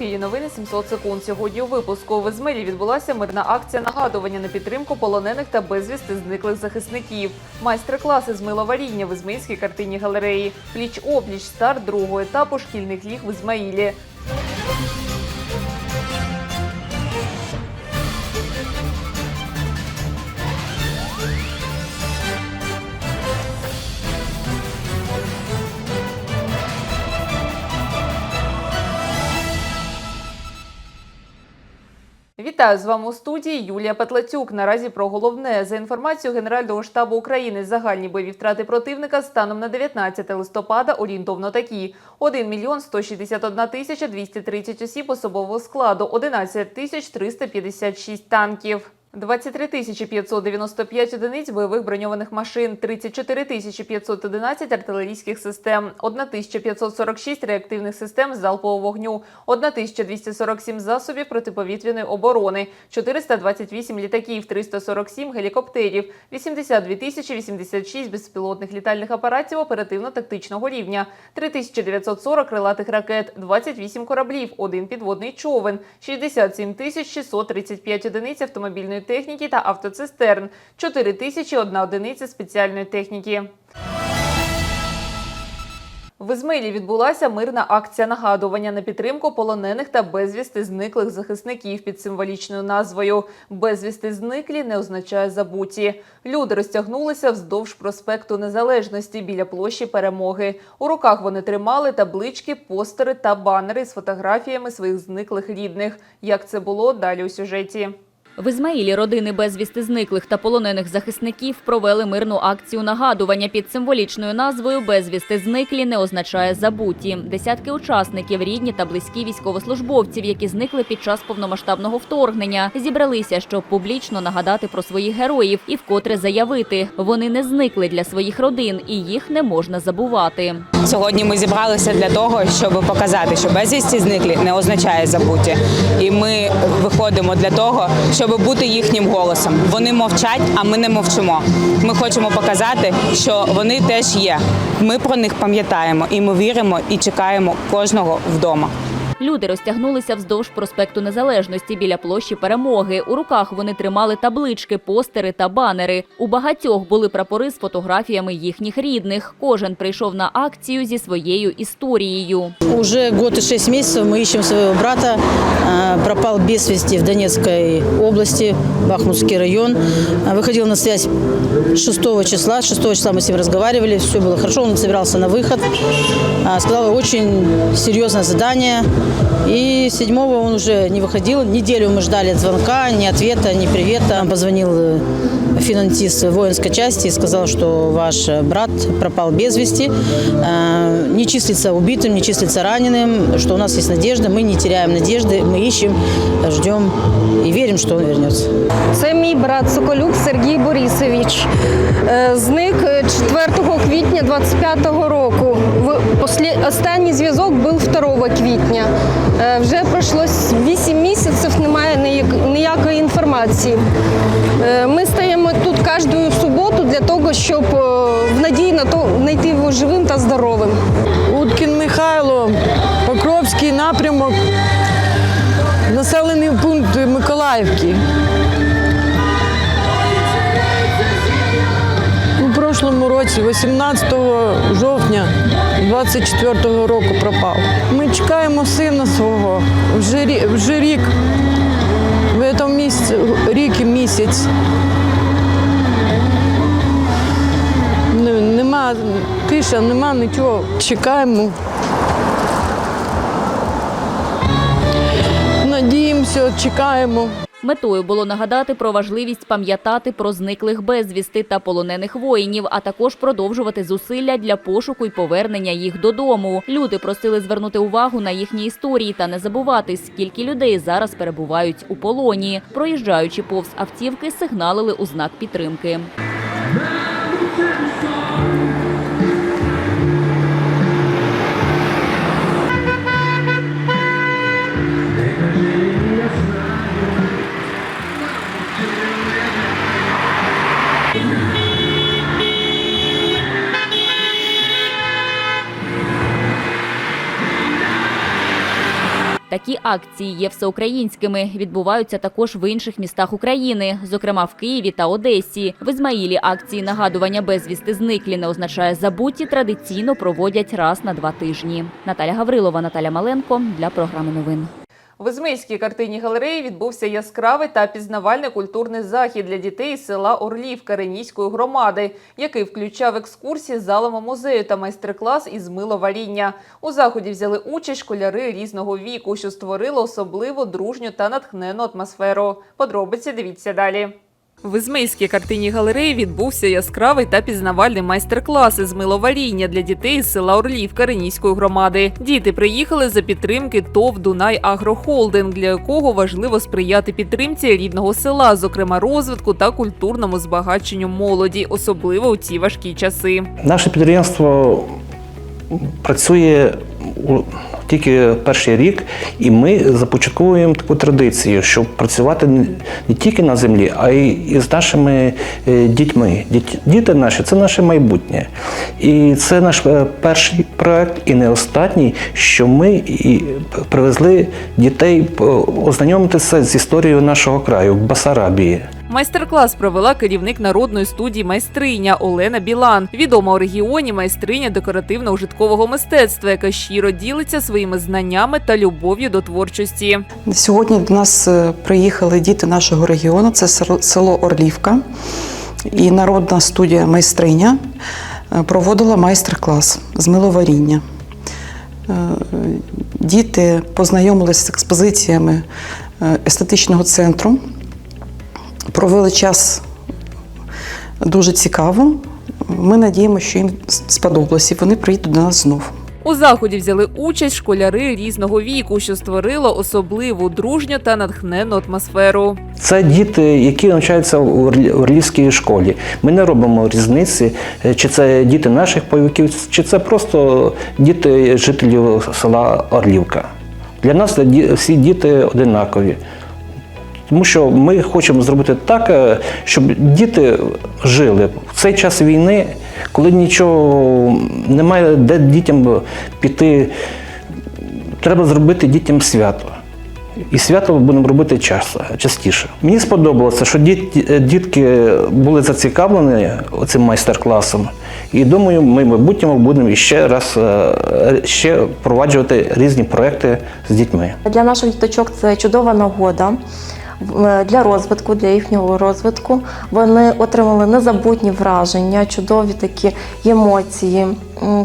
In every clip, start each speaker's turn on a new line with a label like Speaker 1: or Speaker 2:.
Speaker 1: її новини 700 секунд. Сьогодні у випуску в Ізмирі відбулася мирна акція нагадування на підтримку полонених та безвісти зниклих захисників. Майстер-класи з миловаріння в Ізмаїльській картинній галереї. Пліч опліч старт другого етапу шкільних ліг в Ізмаїлі. Вітаю з вами у студії Юлія Петлацюк. Наразі про головне за інформацією Генерального штабу України. Загальні бойові втрати противника станом на 19 листопада орієнтовно такі: 1 мільйон 161 тисяча 230 осіб особового складу, 11 тисяч 356 танків. 23 тисячі 595 одиниць бойових броньованих машин, 34 тисячі 511 артилерійських систем, 1546 реактивних систем залпового вогню, 1247 засобів протиповітряної оборони, 428 літаків, 347 гелікоптерів, 82 тисячі 86 безпілотних літальних апаратів оперативно-тактичного рівня, 3940 крилатих ракет, 28 кораблів, 1 підводний човен, 67 тисяч 635 одиниць автомобільної техніки та автоцистерн, 4 тисячі одна одиниця спеціальної техніки. В Ізмаїлі відбулася мирна акція нагадування на підтримку полонених та безвісти зниклих захисників під символічною назвою Безвісти зниклі не означає забуті. Люди розтягнулися вздовж проспекту Незалежності біля площі Перемоги. У руках вони тримали таблички, постери та банери з фотографіями своїх зниклих рідних. Як це було далі у сюжеті?
Speaker 2: В Ізмаїлі родини безвісти зниклих та полонених захисників провели мирну акцію нагадування під символічною назвою Безвісти зниклі не означає забуті. Десятки учасників, рідні та близькі військовослужбовців, які зникли під час повномасштабного вторгнення, зібралися, щоб публічно нагадати про своїх героїв і вкотре заявити, вони не зникли для своїх родин і їх не можна забувати.
Speaker 3: Сьогодні ми зібралися для того, щоб показати, що безвісті зниклі не означає забуті. І ми виходимо для того, щоб бути їхнім голосом. Вони мовчать, а ми не мовчимо. Ми хочемо показати, що вони теж є. Ми про них пам'ятаємо, і ми віримо і чекаємо кожного вдома.
Speaker 2: Люди розтягнулися вздовж проспекту Незалежності біля площі Перемоги. У руках вони тримали таблички, постери та банери. У багатьох були прапори з фотографіями їхніх рідних. Кожен прийшов на акцію зі своєю історією.
Speaker 4: Уже год и шесть месяцев мы ищем своего брата. А, Пропал без в Донецкой области, Бахмутский район. А, Выходил на связь 6 числа. 6 числа мы с ним разговаривали, все было хорошо. Он собирался на выход. А, Сказал, очень серьезное задание. И 7 он уже не выходил. Неделю мы ждали звонка, ни ответа, ни привета. Позвонил э, финансист воинской части и сказал, что ваш брат пропал без вести, э, не числится убитым, не числится раненым, что у нас есть надежда, мы не теряем надежды, мы ищем, ждем и верим, что он вернется.
Speaker 5: Це мій брат Соколюк Сергій Борисович. Е, Зник 4 квітня 25-го року. Останній зв'язок був 2 квітня. Е, Вже пройшло 8 місяців, немає ніякої інформації. Е, Ми стаємо тут кожну суботу для того, щоб е, в надії на то знайти його живим та здоровим.
Speaker 6: Уткін Михайло, Покровський напрямок, населений пункт Миколаївки. Прошлому році, 18 жовтня 24-го року пропав. Ми чекаємо сина свого вже, вже рік. В цьому місяці, рік і місяць. Нема тиша, нема нічого. Чекаємо. Надіємося, чекаємо.
Speaker 2: Метою було нагадати про важливість пам'ятати про зниклих безвісти та полонених воїнів, а також продовжувати зусилля для пошуку й повернення їх додому. Люди просили звернути увагу на їхні історії та не забувати, скільки людей зараз перебувають у полоні. Проїжджаючи повз автівки, сигналили у знак підтримки. Акції є всеукраїнськими. Відбуваються також в інших містах України, зокрема в Києві та Одесі. В Ізмаїлі акції нагадування безвісти зниклі не означає забуті. Традиційно проводять раз на два тижні. Наталя Гаврилова, Наталя Маленко для програми новин.
Speaker 1: В Ізмейській картинній галереї відбувся яскравий та пізнавальний культурний захід для дітей села Орлівка Ренійської громади, який включав екскурсії залами музею та майстер-клас із миловаріння. У заході взяли участь школяри різного віку, що створило особливо дружню та натхненну атмосферу. Подробиці дивіться далі. В Ізмейській картинній галереї відбувся яскравий та пізнавальний майстер-клас із миловаріння для дітей з села Орлівка Ренійської громади. Діти приїхали за підтримки ТОВ Дунай Агрохолдинг, для якого важливо сприяти підтримці рідного села, зокрема розвитку та культурному збагаченню молоді, особливо у ці важкі часи.
Speaker 7: Наше підприємство працює тільки перший рік, і ми започатковуємо таку традицію, щоб працювати не- тільки на землі, а й із нашими е, дітьми. Діт- Діти наші це наше майбутнє. І це наш е, перший проект, і не останній, що ми привезли дітей е, ознайомитися з історією нашого краю в Басарабії.
Speaker 1: Майстер-клас провела керівник народної студії майстриня Олена Білан, відома у регіоні майстриня декоративно-ужиткового мистецтва, яка щиро ділиться своїми знаннями та любов'ю до творчості.
Speaker 8: Сьогодні до нас е, приїхали діти нашого регіону, це село Орлівка. І народна студія майстриня е, проводила майстер-клас з миловаріння. Е, Діти познайомилися з експозиціями естетичного центру, провели час дуже цікаво. Ми надіємося, що їм сподобалось, і вони приїдуть до нас знову.
Speaker 1: У заході взяли участь школяри різного віку, що створило особливу дружню та натхненну атмосферу.
Speaker 7: Це діти, які навчаються Орлі- Орлівській школі. Ми не робимо різниці, е, чи це діти наших бойовиків, чи це просто діти жителів села Орлівка. Для нас всі діти одинакові. Тому що ми хочемо зробити так, е, щоб діти жили в цей час війни, коли нічого немає, де дітям піти. Треба зробити дітям свято. І свято будемо робити час, частіше. Мені сподобалося, що діт- дітки були зацікавлені цим майстер-класом. І думаю, ми в майбутньому будемо ще раз е, ще впроваджувати різні проекти з дітьми.
Speaker 9: Для наших діточок це чудова нагода для розвитку, для їхнього розвитку. Вони отримали незабутні враження, чудові такі емоції.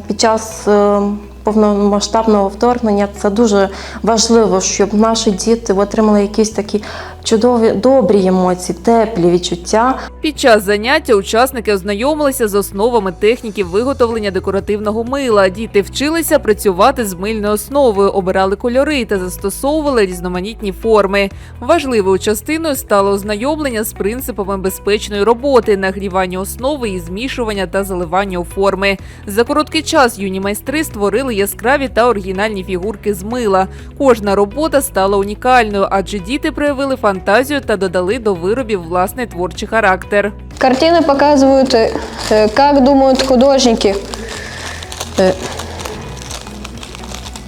Speaker 9: Під час е, повномасштабного вторгнення це дуже важливо, щоб наші діти отримали якісь такі чудові, добрі емоції, теплі відчуття.
Speaker 1: Під час заняття учасники ознайомилися з основами техніки виготовлення декоративного мила. Діти вчилися працювати з мильною основою, обирали кольори та застосовували різноманітні форми. Важливою частиною стало ознайомлення з принципами безпечної роботи, нагрівання основи і змішування та заливання у форми. За короткий час юні майстри створили яскраві та оригінальні фігурки з мила. Кожна робота стала унікальною, адже діти проявили фантазію фантазію та додали до виробів власний творчий характер.
Speaker 5: Картини показують, як думають художники,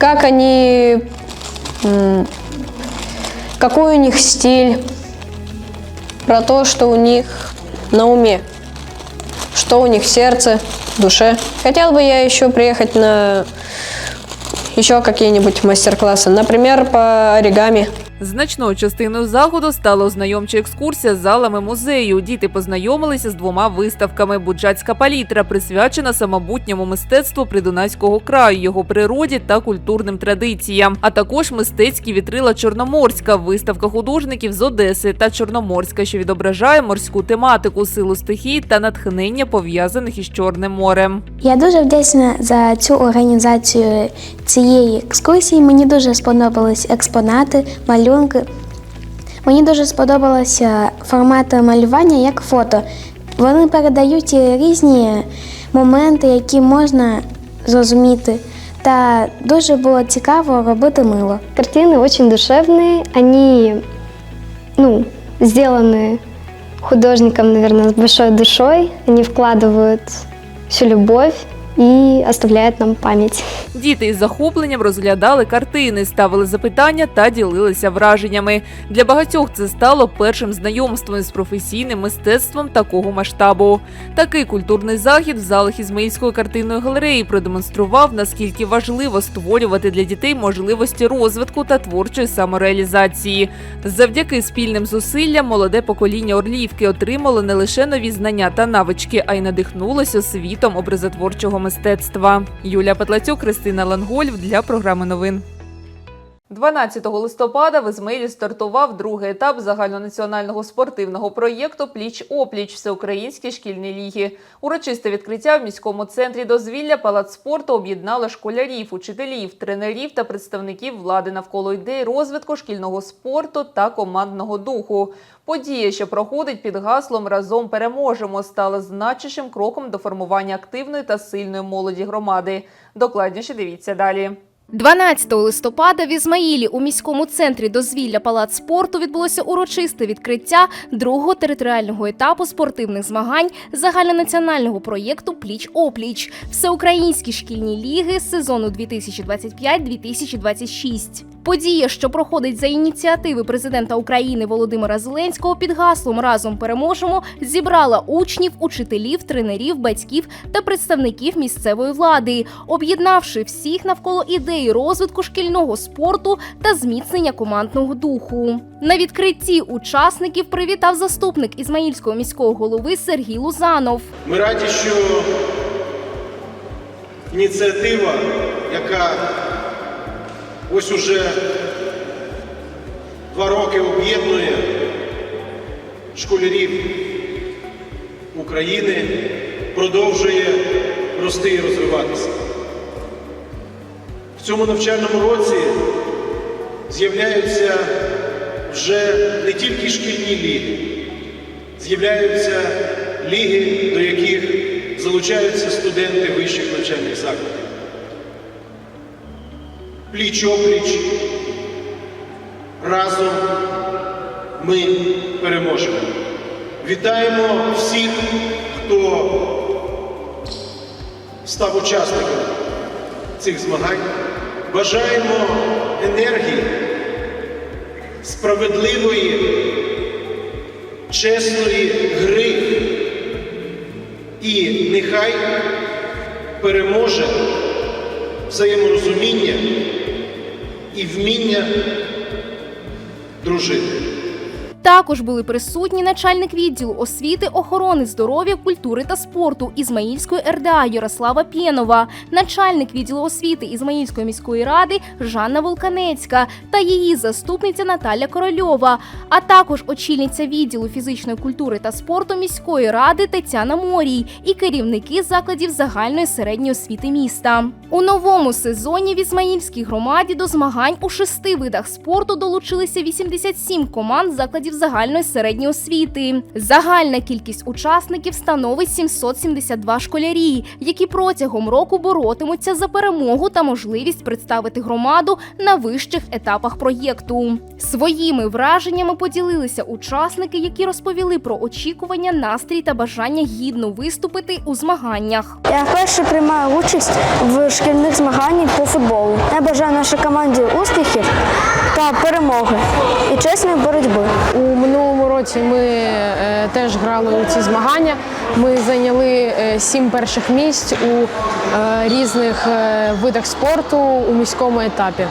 Speaker 5: як вони, який у них стиль, про те, що у них на умі, що у них в серці, в душе. Хотів би я ще приїхати на еще какие-нибудь мастер-классы. Например, по оригами.
Speaker 1: Значною частиною заходу стала ознайомча екскурсія з залами музею. Діти познайомилися з двома виставками. Буджацька палітра присвячена самобутньому мистецтву Придунайського краю, його природі та культурним традиціям. А також мистецькі вітрила Чорноморська, виставка художників з Одеси та Чорноморська, що відображає морську тематику, силу стихій та натхнення пов'язаних із Чорним морем.
Speaker 10: Я дуже вдячна за цю організацію цієї екскурсії. Мені дуже сподобались експонати, малюнки Мені дуже сподобалося формат малювання як фото. Вони передають різні моменти, які можна зрозуміти. Та дуже було цікаво робити мило.
Speaker 11: Картины очень душевные, они, ну, сделаны художником, наверное, с большой душой. Они вкладывают всю любовь и оставляет нам память.
Speaker 1: Діти із захопленням розглядали картини, ставили запитання та ділилися враженнями. Для багатьох це стало першим знайомством з професійним мистецтвом такого масштабу. Такий культурний захід в залах Ізмаїльської картинної галереї продемонстрував, наскільки важливо створювати для дітей можливості розвитку та творчої самореалізації. Завдяки спільним зусиллям молоде покоління Орлівки отримало не лише нові знання та навички, а й надихнулося світом образотворчого мистецтва. Юлія Петлацюк, Кристина Лангольф для програми новин. 12 листопада в Ізмаїлі стартував другий етап загальнонаціонального спортивного проєкту Пліч опліч Всеукраїнські шкільні ліги. Урочисте відкриття в міському центрі дозвілля палац спорту об'єднало школярів, учителів, тренерів та представників влади навколо ідей розвитку шкільного спорту та командного духу. Подія, що проходить під гаслом Разом переможемо, стала значущим кроком до формування активної та сильної молоді громади. Докладніше дивіться далі.
Speaker 12: 12 листопада в Ізмаїлі у міському центрі дозвілля Палац спорту відбулося урочисте відкриття другого територіального етапу спортивних змагань загальнонаціонального проєкту Пліч опліч Всеукраїнські шкільні ліги з сезону 2025-2026. Подія, що проходить за ініціативи президента України Володимира Зеленського під гаслом Разом переможемо, зібрала учнів, учителів, тренерів, батьків та представників місцевої влади, об'єднавши всіх навколо ідеї розвитку шкільного спорту та зміцнення командного духу. На відкритті учасників привітав заступник Ізмаїльського міського голови Сергій Лузанов.
Speaker 13: Ми раді, що ініціатива, яка ось уже два роки об'єднує школярів України, продовжує рости і розвиватися. В цьому навчальному році з'являються вже не тільки шкільні ліги, з'являються ліги, до яких залучаються студенти вищих навчальних закладів. Пліч-опліч разом ми переможемо. Вітаємо всіх, хто став учасником цих змагань. Бажаємо енергії, справедливої, чесної гри. І нехай переможе взаєморозуміння і вміння дружити.
Speaker 12: Також були присутні начальник відділу освіти, охорони здоров'я, культури та спорту Ізмаїльської РДА Ярослава Пєнова, начальник відділу освіти Ізмаїльської міської ради Жанна Волканецька та її заступниця Наталя Корольова, а також очільниця відділу фізичної культури та спорту міської ради Тетяна Морій і керівники закладів загальної середньої освіти міста. У новому сезоні в Ізмаїльській громаді до змагань у шести видах спорту долучилися 87 команд закладів загальної середньої освіти. Загальна кількість учасників становить 772 школярі, які протягом року боротимуться за перемогу та можливість представити громаду на вищих етапах проєкту. Своїми враженнями поділилися учасники, які розповіли про очікування, настрій та бажання гідно виступити у змаганнях.
Speaker 11: Я вперше приймаю участь в шкільних змагань по футболу. Я бажаю нашій команді успіхів та перемоги і чесної боротьби.
Speaker 14: У минулому році ми е, теж грали у ці змагання. Ми зайняли е, сім перших місць у е, різних видах спорту у міському етапі.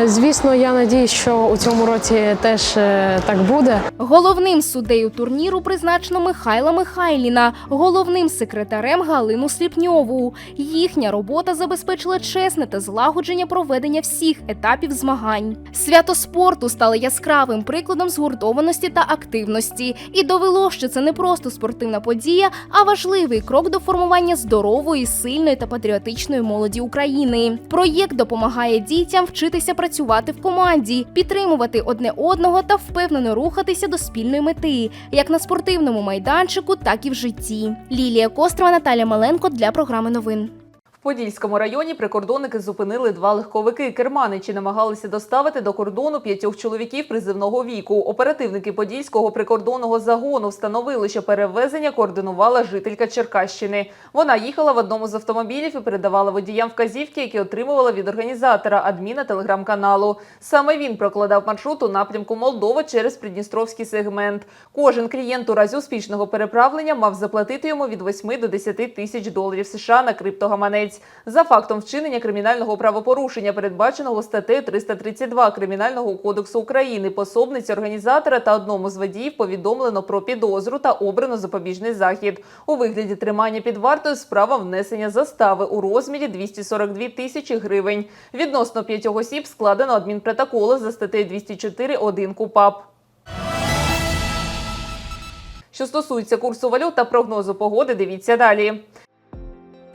Speaker 14: Е, звісно, я надіюсь, що у цьому році теж е, так буде.
Speaker 12: Головним суддею турніру призначено Михайла Михайліна, головним секретарем Галину Сліпньову. Їхня робота забезпечила чесне та злагодження проведення всіх етапів змагань. Свято спорту стало яскравим прикладом згуртованості та активності і довело, що це не просто спортивна подія, а важливий крок до формування здорової, сильної та патріотичної молоді України. Проєкт допомагає дітям вчитися працювати в команді, підтримувати одне одного та впевнено рухатися до спільної мети, як на спортивному майданчику, так і в житті. Лілія Кострова, Наталя Маленко для програми новин.
Speaker 1: Подільському районі прикордонники зупинили два легковики. Керманичі намагалися доставити до кордону п'ятьох чоловіків призивного віку. Оперативники Подільського прикордонного загону встановили, що перевезення координувала жителька Черкащини. Вона їхала в одному з автомобілів і передавала водіям вказівки, які отримувала від організатора адміна телеграм-каналу. Саме він прокладав маршрут у напрямку Молдова через Придністровський сегмент. Кожен клієнт у разі успішного переправлення мав заплатити йому від 8 до 10 тисяч доларів США на криптогаманець. За фактом вчинення кримінального правопорушення, передбаченого статтею 332 Кримінального кодексу України, пособниці організатора та одному з водіїв повідомлено про підозру та обрано запобіжний захід. У вигляді тримання під вартою справа внесення застави у розмірі 242 тисячі гривень. Відносно п'ятьох осіб складено адмінпротоколи за статтею 204.1 КУПАП. Що стосується курсу валют та прогнозу погоди, дивіться далі.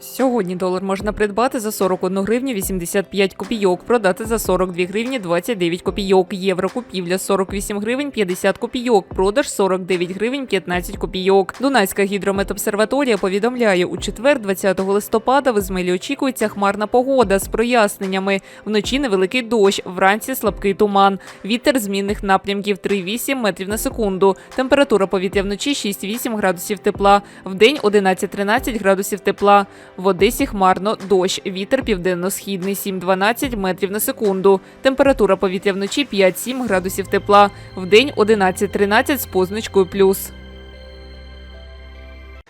Speaker 1: Сьогодні долар можна придбати за 41 гривню 85 копійок, продати за 42 гривні 29 копійок. Євро купівля 48 гривень 50 копійок, продаж 49 гривень 15 копійок. Дунайська гідрометобсерваторія повідомляє, у четвер, 20 листопада, в Ізмаїлі очікується хмарна погода з проясненнями. Вночі невеликий дощ, вранці слабкий туман. Вітер змінних напрямків 3,8 метрів на секунду. Температура повітря вночі 6-8 градусів тепла, вдень 11-13 градусів тепла. В Одесі хмарно дощ. Вітер південно-східний 7-12 метрів на секунду. Температура повітря вночі 5-7 градусів тепла. Вдень 11-13 з позначкою плюс.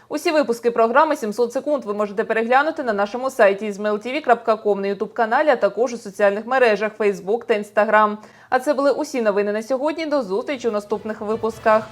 Speaker 1: Усі випуски програми «700 секунд ви можете переглянути на нашому сайті izmailtv.com, на ютуб-каналі, а також у соціальних мережах Facebook та Instagram. А це були усі новини на сьогодні. До зустрічі у наступних випусках.